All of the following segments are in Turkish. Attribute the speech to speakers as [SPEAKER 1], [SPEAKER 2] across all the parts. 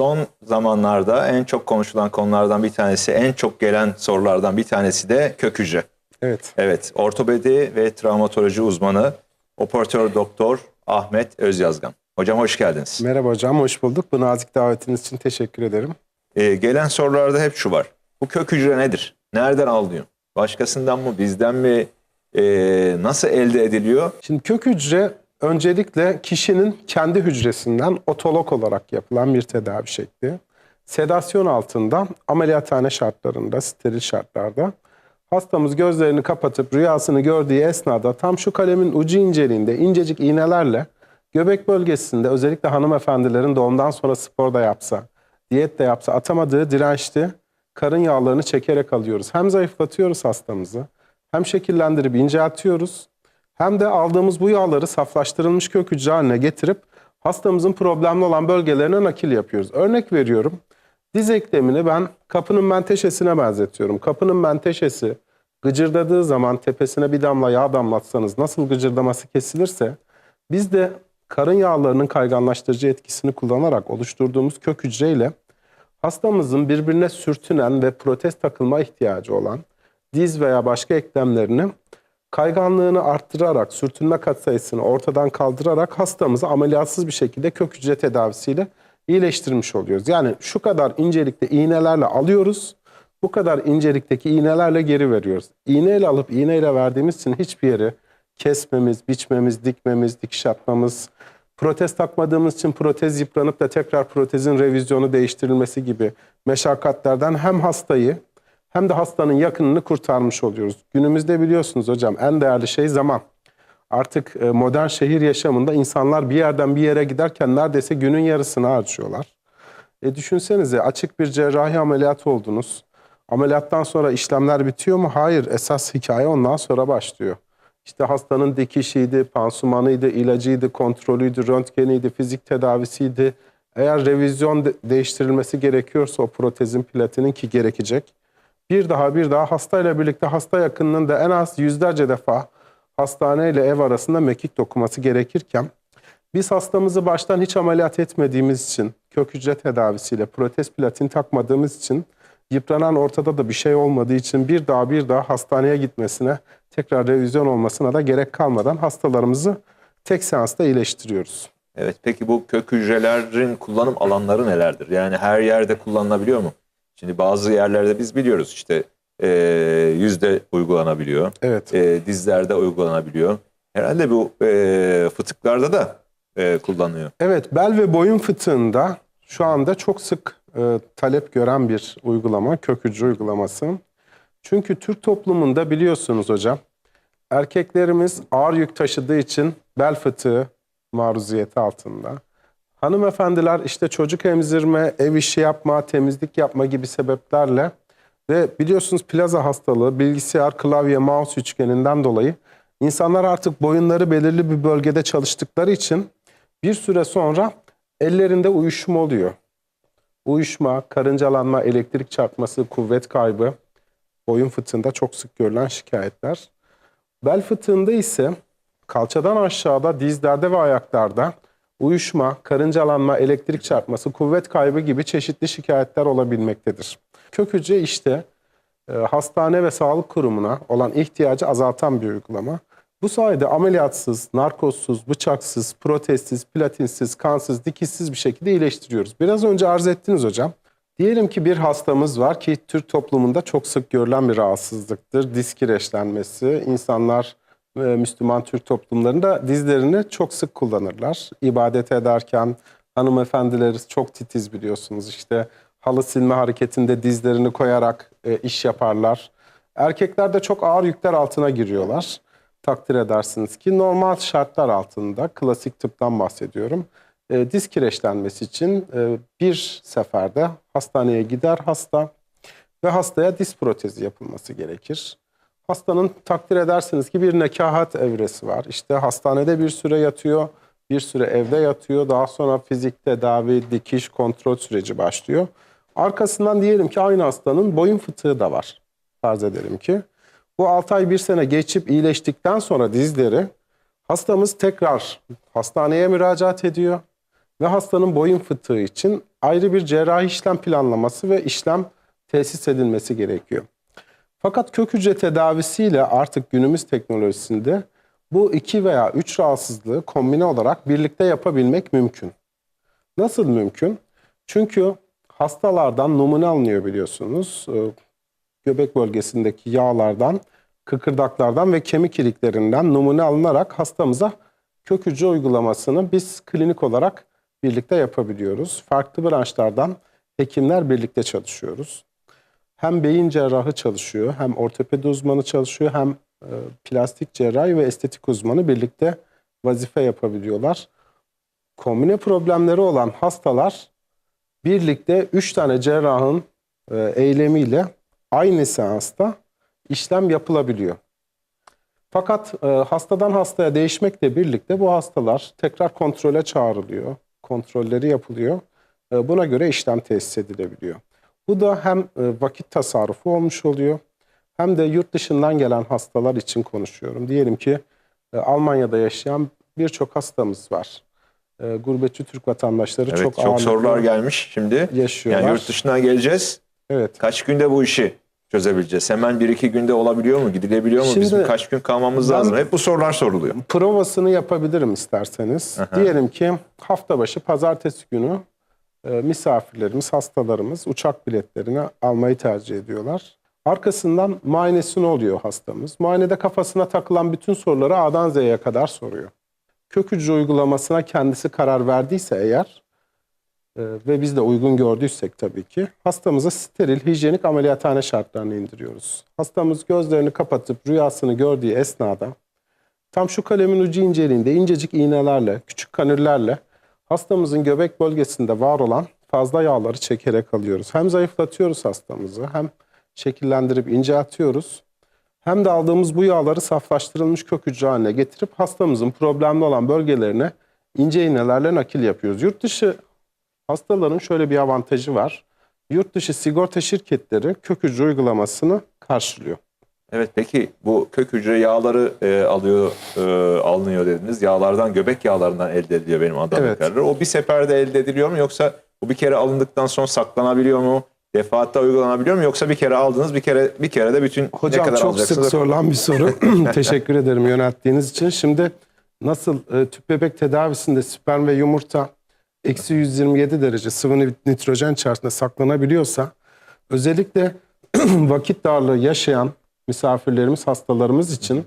[SPEAKER 1] son zamanlarda en çok konuşulan konulardan bir tanesi, en çok gelen sorulardan bir tanesi de kök hücre.
[SPEAKER 2] Evet.
[SPEAKER 1] Evet, ortopedi ve travmatoloji uzmanı operatör doktor Ahmet Özyazgan. Hocam hoş geldiniz.
[SPEAKER 2] Merhaba hocam, hoş bulduk. Bu nazik davetiniz için teşekkür ederim.
[SPEAKER 1] Ee, gelen sorularda hep şu var. Bu kök hücre nedir? Nereden alınıyor? Başkasından mı, bizden mi? Ee, nasıl elde ediliyor?
[SPEAKER 2] Şimdi kök hücre öncelikle kişinin kendi hücresinden otolog olarak yapılan bir tedavi şekli. Sedasyon altında ameliyathane şartlarında, steril şartlarda hastamız gözlerini kapatıp rüyasını gördüğü esnada tam şu kalemin ucu inceliğinde incecik iğnelerle göbek bölgesinde özellikle hanımefendilerin doğumdan sonra spor da yapsa, diyet de yapsa atamadığı dirençli karın yağlarını çekerek alıyoruz. Hem zayıflatıyoruz hastamızı, hem şekillendirip inceltiyoruz, hem de aldığımız bu yağları saflaştırılmış kök hücre haline getirip hastamızın problemli olan bölgelerine nakil yapıyoruz. Örnek veriyorum. Diz eklemini ben kapının menteşesine benzetiyorum. Kapının menteşesi gıcırdadığı zaman tepesine bir damla yağ damlatsanız nasıl gıcırdaması kesilirse biz de karın yağlarının kayganlaştırıcı etkisini kullanarak oluşturduğumuz kök hücreyle hastamızın birbirine sürtünen ve protez takılma ihtiyacı olan diz veya başka eklemlerini kayganlığını arttırarak, sürtünme katsayısını ortadan kaldırarak hastamızı ameliyatsız bir şekilde kök hücre tedavisiyle iyileştirmiş oluyoruz. Yani şu kadar incelikte iğnelerle alıyoruz, bu kadar incelikteki iğnelerle geri veriyoruz. İğneyle alıp iğneyle verdiğimiz için hiçbir yeri kesmemiz, biçmemiz, dikmemiz, dikiş atmamız, protez takmadığımız için protez yıpranıp da tekrar protezin revizyonu değiştirilmesi gibi meşakkatlerden hem hastayı hem de hastanın yakınını kurtarmış oluyoruz. Günümüzde biliyorsunuz hocam en değerli şey zaman. Artık e, modern şehir yaşamında insanlar bir yerden bir yere giderken neredeyse günün yarısını harcıyorlar. E düşünsenize açık bir cerrahi ameliyat oldunuz. Ameliyattan sonra işlemler bitiyor mu? Hayır. Esas hikaye ondan sonra başlıyor. İşte hastanın dikişiydi, pansumanıydı, ilacıydı, kontrolüydü, röntgeniydi, fizik tedavisiydi. Eğer revizyon de- değiştirilmesi gerekiyorsa o protezin platinin ki gerekecek. Bir daha bir daha hastayla birlikte hasta yakınının da en az yüzlerce defa hastane ile ev arasında mekik dokuması gerekirken biz hastamızı baştan hiç ameliyat etmediğimiz için, kök hücre tedavisiyle protez platin takmadığımız için, yıpranan ortada da bir şey olmadığı için bir daha bir daha hastaneye gitmesine, tekrar revizyon olmasına da gerek kalmadan hastalarımızı tek seansta iyileştiriyoruz.
[SPEAKER 1] Evet, peki bu kök hücrelerin kullanım alanları nelerdir? Yani her yerde kullanılabiliyor mu? Şimdi bazı yerlerde biz biliyoruz işte e, yüzde uygulanabiliyor,
[SPEAKER 2] Evet.
[SPEAKER 1] e, dizlerde uygulanabiliyor. Herhalde bu e, fıtıklarda da e, kullanılıyor.
[SPEAKER 2] Evet, bel ve boyun fıtığında şu anda çok sık e, talep gören bir uygulama, kök hücre uygulaması. Çünkü Türk toplumunda biliyorsunuz hocam, erkeklerimiz ağır yük taşıdığı için bel fıtığı maruziyeti altında. Hanımefendiler işte çocuk emzirme, ev işi yapma, temizlik yapma gibi sebeplerle ve biliyorsunuz plaza hastalığı, bilgisayar, klavye, mouse üçgeninden dolayı insanlar artık boyunları belirli bir bölgede çalıştıkları için bir süre sonra ellerinde uyuşma oluyor. Uyuşma, karıncalanma, elektrik çarpması, kuvvet kaybı boyun fıtığında çok sık görülen şikayetler. Bel fıtığında ise kalçadan aşağıda, dizlerde ve ayaklarda uyuşma, karıncalanma, elektrik çarpması, kuvvet kaybı gibi çeşitli şikayetler olabilmektedir. Kök hücre işte e, hastane ve sağlık kurumuna olan ihtiyacı azaltan bir uygulama. Bu sayede ameliyatsız, narkozsuz, bıçaksız, protezsiz, platinsiz, kansız, dikişsiz bir şekilde iyileştiriyoruz. Biraz önce arz ettiniz hocam. Diyelim ki bir hastamız var ki Türk toplumunda çok sık görülen bir rahatsızlıktır. Diz kireçlenmesi. İnsanlar Müslüman Türk toplumlarında dizlerini çok sık kullanırlar. İbadet ederken hanımefendileri çok titiz biliyorsunuz. İşte halı silme hareketinde dizlerini koyarak e, iş yaparlar. Erkekler de çok ağır yükler altına giriyorlar. Takdir edersiniz ki normal şartlar altında klasik tıptan bahsediyorum. E, diz kireçlenmesi için e, bir seferde hastaneye gider hasta ve hastaya diz protezi yapılması gerekir. Hastanın takdir edersiniz ki bir nekahat evresi var. İşte hastanede bir süre yatıyor, bir süre evde yatıyor. Daha sonra fizik tedavi, dikiş, kontrol süreci başlıyor. Arkasından diyelim ki aynı hastanın boyun fıtığı da var. Farz edelim ki. Bu 6 ay bir sene geçip iyileştikten sonra dizleri hastamız tekrar hastaneye müracaat ediyor. Ve hastanın boyun fıtığı için ayrı bir cerrahi işlem planlaması ve işlem tesis edilmesi gerekiyor. Fakat kök hücre tedavisiyle artık günümüz teknolojisinde bu iki veya üç rahatsızlığı kombine olarak birlikte yapabilmek mümkün. Nasıl mümkün? Çünkü hastalardan numune alınıyor biliyorsunuz. Ee, Göbek bölgesindeki yağlardan, kıkırdaklardan ve kemik iliklerinden numune alınarak hastamıza kök hücre uygulamasını biz klinik olarak birlikte yapabiliyoruz. Farklı branşlardan hekimler birlikte çalışıyoruz. Hem beyin cerrahı çalışıyor, hem ortopedi uzmanı çalışıyor, hem e, plastik cerrahi ve estetik uzmanı birlikte vazife yapabiliyorlar. Kombine problemleri olan hastalar birlikte 3 tane cerrahın e, eylemiyle aynı seansta işlem yapılabiliyor. Fakat e, hastadan hastaya değişmekle birlikte bu hastalar tekrar kontrole çağrılıyor. Kontrolleri yapılıyor. Buna göre işlem tesis edilebiliyor. Bu da hem e, vakit tasarrufu olmuş oluyor hem de yurt dışından gelen hastalar için konuşuyorum. Diyelim ki e, Almanya'da yaşayan birçok hastamız var. E, gurbetçi Türk vatandaşları
[SPEAKER 1] Evet
[SPEAKER 2] çok,
[SPEAKER 1] çok, sorular gelmiş şimdi.
[SPEAKER 2] yaşıyorlar.
[SPEAKER 1] Yani yurt dışından geleceğiz.
[SPEAKER 2] Evet.
[SPEAKER 1] Kaç günde bu işi çözebileceğiz? Hemen bir iki günde olabiliyor mu? Gidilebiliyor mu? Bizim
[SPEAKER 2] Şimdi
[SPEAKER 1] kaç gün kalmamız lazım? Hep bu sorular soruluyor.
[SPEAKER 2] Provasını yapabilirim isterseniz.
[SPEAKER 1] Aha.
[SPEAKER 2] Diyelim ki hafta başı pazartesi günü misafirlerimiz, hastalarımız uçak biletlerini almayı tercih ediyorlar. Arkasından muayenesini oluyor hastamız. Muayenede kafasına takılan bütün soruları A'dan Z'ye kadar soruyor. Kök hücre uygulamasına kendisi karar verdiyse eğer e, ve biz de uygun gördüysek tabii ki hastamıza steril, hijyenik ameliyathane şartlarını indiriyoruz. Hastamız gözlerini kapatıp rüyasını gördüğü esnada Tam şu kalemin ucu inceliğinde incecik iğnelerle, küçük kanüllerle hastamızın göbek bölgesinde var olan fazla yağları çekerek alıyoruz. Hem zayıflatıyoruz hastamızı hem şekillendirip inceltiyoruz. Hem de aldığımız bu yağları saflaştırılmış kök hücre haline getirip hastamızın problemli olan bölgelerine ince iğnelerle nakil yapıyoruz. Yurt dışı hastaların şöyle bir avantajı var. Yurt dışı sigorta şirketleri kök hücre uygulamasını karşılıyor.
[SPEAKER 1] Evet peki bu kök hücre yağları e, alıyor e, alınıyor dediniz. Yağlardan göbek yağlarından elde ediliyor benim anladığım
[SPEAKER 2] Evet.
[SPEAKER 1] kadarıyla. O bir seferde elde ediliyor mu yoksa bu bir kere alındıktan sonra saklanabiliyor mu? Defaatta uygulanabiliyor mu yoksa bir kere aldınız bir kere bir kere de bütün ne
[SPEAKER 2] Hocam
[SPEAKER 1] kadar
[SPEAKER 2] çok sık sorulan bir soru. Teşekkür ederim yönelttiğiniz için. Şimdi nasıl e, tüp bebek tedavisinde sperm ve yumurta eksi 127 derece sıvı nit- nitrojen içerisinde saklanabiliyorsa özellikle vakit darlığı yaşayan misafirlerimiz, hastalarımız için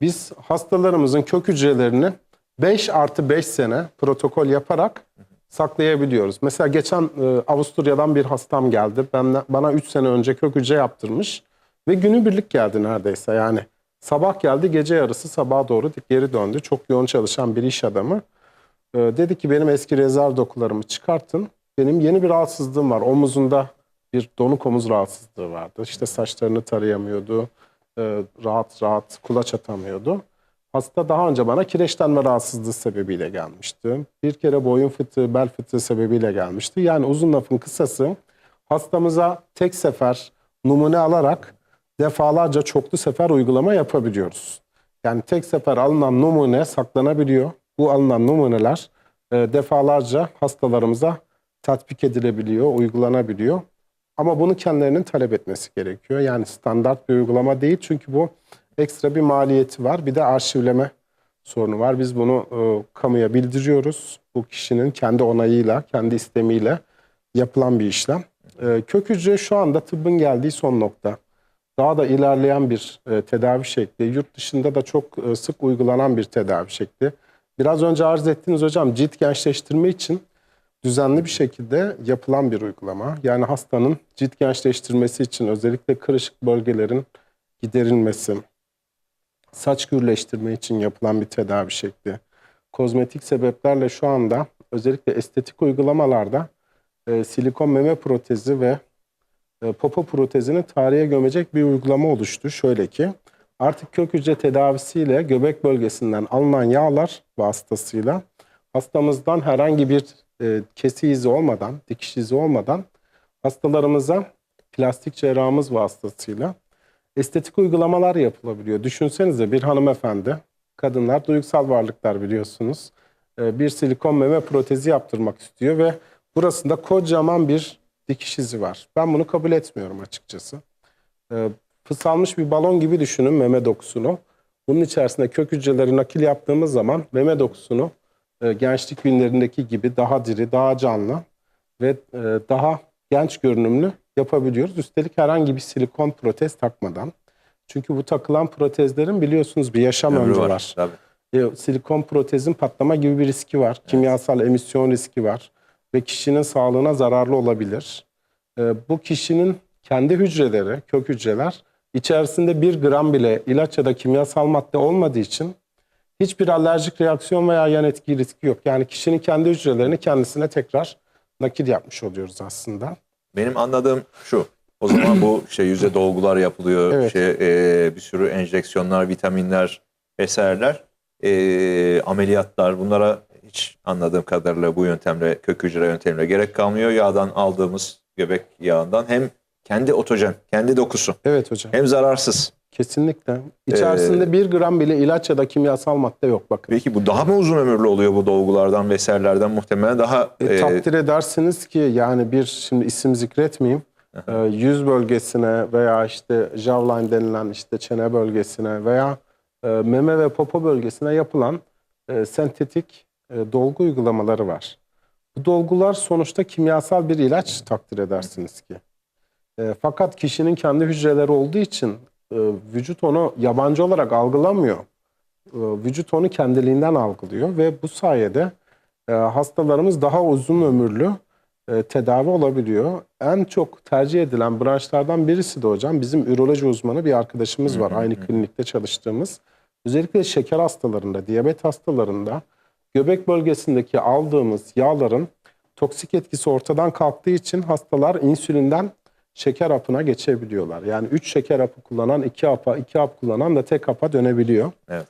[SPEAKER 2] biz hastalarımızın kök hücrelerini 5 artı 5 sene protokol yaparak saklayabiliyoruz. Mesela geçen e, Avusturya'dan bir hastam geldi. Ben, bana 3 sene önce kök hücre yaptırmış ve günübirlik geldi neredeyse. Yani sabah geldi gece yarısı sabaha doğru geri döndü. Çok yoğun çalışan bir iş adamı. E, dedi ki benim eski rezerv dokularımı çıkartın. Benim yeni bir rahatsızlığım var. Omuzunda bir donuk omuz rahatsızlığı vardı. İşte saçlarını tarayamıyordu. e, rahat rahat kulaç atamıyordu. Hasta daha önce bana kireçlenme rahatsızlığı sebebiyle gelmişti. Bir kere boyun fıtığı, bel fıtığı sebebiyle gelmişti. Yani uzun lafın kısası hastamıza tek sefer numune alarak defalarca çoklu sefer uygulama yapabiliyoruz. Yani tek sefer alınan numune saklanabiliyor. Bu alınan numuneler e, defalarca hastalarımıza tatbik edilebiliyor, uygulanabiliyor. Ama bunu kendilerinin talep etmesi gerekiyor. Yani standart bir uygulama değil çünkü bu ekstra bir maliyeti var. Bir de arşivleme sorunu var. Biz bunu e, kamuya bildiriyoruz. Bu kişinin kendi onayıyla, kendi istemiyle yapılan bir işlem. E, kök hücre şu anda tıbbın geldiği son nokta. Daha da ilerleyen bir e, tedavi şekli. Yurt dışında da çok e, sık uygulanan bir tedavi şekli. Biraz önce arz ettiğiniz hocam cilt gençleştirme için düzenli bir şekilde yapılan bir uygulama. Yani hastanın cilt gençleştirmesi için özellikle kırışık bölgelerin giderilmesi, saç gürleştirme için yapılan bir tedavi şekli. Kozmetik sebeplerle şu anda özellikle estetik uygulamalarda e, silikon meme protezi ve e, popo protezini tarihe gömecek bir uygulama oluştu. Şöyle ki artık kök hücre tedavisiyle göbek bölgesinden alınan yağlar vasıtasıyla hastamızdan herhangi bir e, kesi izi olmadan, dikiş izi olmadan hastalarımıza plastik cerrahımız vasıtasıyla estetik uygulamalar yapılabiliyor. Düşünsenize bir hanımefendi, kadınlar duygusal varlıklar biliyorsunuz. E, bir silikon meme protezi yaptırmak istiyor ve Burasında kocaman bir dikiş izi var. Ben bunu kabul etmiyorum açıkçası. Ee, fısalmış bir balon gibi düşünün meme dokusunu. Bunun içerisinde kök hücreleri nakil yaptığımız zaman meme dokusunu e, gençlik günlerindeki gibi daha diri, daha canlı ve e, daha genç görünümlü yapabiliyoruz. Üstelik herhangi bir silikon protez takmadan. Çünkü bu takılan protezlerin biliyorsunuz bir yaşam ömrü, var.
[SPEAKER 1] Tabii.
[SPEAKER 2] E, silikon protezin patlama gibi bir riski var. Kimyasal emisyon riski var. Ve kişinin sağlığına zararlı olabilir. E, bu kişinin kendi hücreleri, kök hücreler içerisinde bir gram bile ilaç ya da kimyasal madde olmadığı için hiçbir alerjik reaksiyon veya yan etki riski yok. Yani kişinin kendi hücrelerini kendisine tekrar nakil yapmış oluyoruz aslında.
[SPEAKER 1] Benim anladığım şu. O zaman bu şey yüzde dolgular yapılıyor.
[SPEAKER 2] Evet.
[SPEAKER 1] Şey, e, bir sürü enjeksiyonlar, vitaminler vesaireler, e, ameliyatlar bunlara hiç anladığım kadarıyla bu yöntemle, kök hücre yöntemle gerek kalmıyor. Yağdan aldığımız göbek yağından hem kendi otojen, kendi dokusu
[SPEAKER 2] Evet hocam.
[SPEAKER 1] hem zararsız.
[SPEAKER 2] Kesinlikle. İçerisinde bir gram bile ilaç ya da kimyasal madde yok bakın.
[SPEAKER 1] Peki bu daha mı uzun ömürlü oluyor bu dolgulardan vesairelerden muhtemelen daha
[SPEAKER 2] E,
[SPEAKER 1] e,
[SPEAKER 2] takdir edersiniz ki yani bir şimdi isim zikretmeyeyim. e, yüz bölgesine veya işte jawline denilen işte çene bölgesine veya e, meme ve popo bölgesine yapılan e, sentetik e, dolgu uygulamaları var. Bu dolgular sonuçta kimyasal bir ilaç takdir edersiniz ki. E, fakat kişinin kendi hücreleri olduğu için e, vücut onu yabancı olarak algılamıyor. E, vücut onu kendiliğinden algılıyor ve bu sayede e, hastalarımız daha uzun ömürlü e, tedavi olabiliyor. En çok tercih edilen branşlardan birisi de hocam bizim üroloji uzmanı bir arkadaşımız var. Aynı klinikte çalıştığımız. Özellikle şeker hastalarında, diyabet hastalarında göbek bölgesindeki aldığımız yağların toksik etkisi ortadan kalktığı için hastalar insülinden şeker hapına geçebiliyorlar. Yani 3 şeker hapı kullanan 2 hapa, 2 hap kullanan da tek hapa dönebiliyor.
[SPEAKER 1] Evet.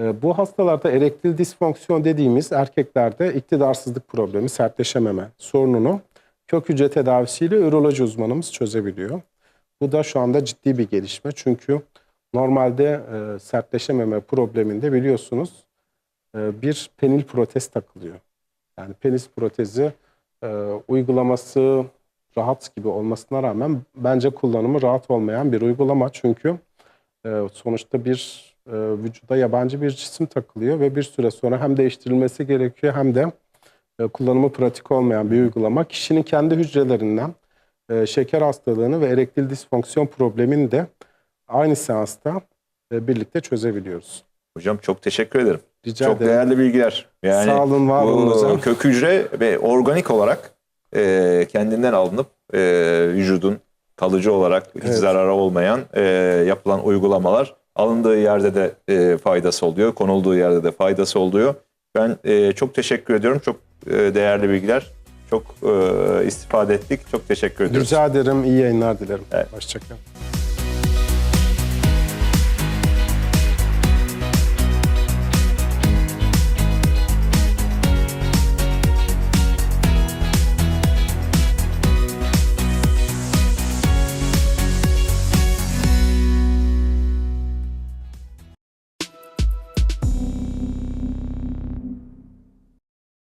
[SPEAKER 2] Ee, Bu hastalarda erektil disfonksiyon dediğimiz erkeklerde iktidarsızlık problemi, sertleşememe sorununu kök hücre tedavisiyle üroloji uzmanımız çözebiliyor. Bu da şu anda ciddi bir gelişme. Çünkü normalde e, sertleşememe probleminde biliyorsunuz e, bir penil protez takılıyor. Yani penis protezi e, uygulaması rahat gibi olmasına rağmen bence kullanımı rahat olmayan bir uygulama. Çünkü e, sonuçta bir e, vücuda yabancı bir cisim takılıyor ve bir süre sonra hem değiştirilmesi gerekiyor hem de e, kullanımı pratik olmayan bir uygulama. Kişinin kendi hücrelerinden e, şeker hastalığını ve erektil disfonksiyon problemini de aynı seansta e, birlikte çözebiliyoruz.
[SPEAKER 1] hocam çok teşekkür ederim.
[SPEAKER 2] Rica
[SPEAKER 1] çok
[SPEAKER 2] ederim.
[SPEAKER 1] değerli bilgiler. Yani
[SPEAKER 2] Sağ olun, var olun hocam.
[SPEAKER 1] kök hücre ve organik olarak e, kendinden alınıp e, vücudun kalıcı olarak hiç
[SPEAKER 2] Evet.
[SPEAKER 1] zararı olmayan e, yapılan uygulamalar alındığı yerde de e, faydası oluyor, konulduğu yerde de faydası oluyor. Ben e, çok teşekkür ediyorum. Çok e, değerli bilgiler. Çok e, istifade ettik. Çok teşekkür ediyoruz.
[SPEAKER 2] Rica ederim. İyi yayınlar dilerim.
[SPEAKER 1] Evet.
[SPEAKER 2] Hoşçakalın.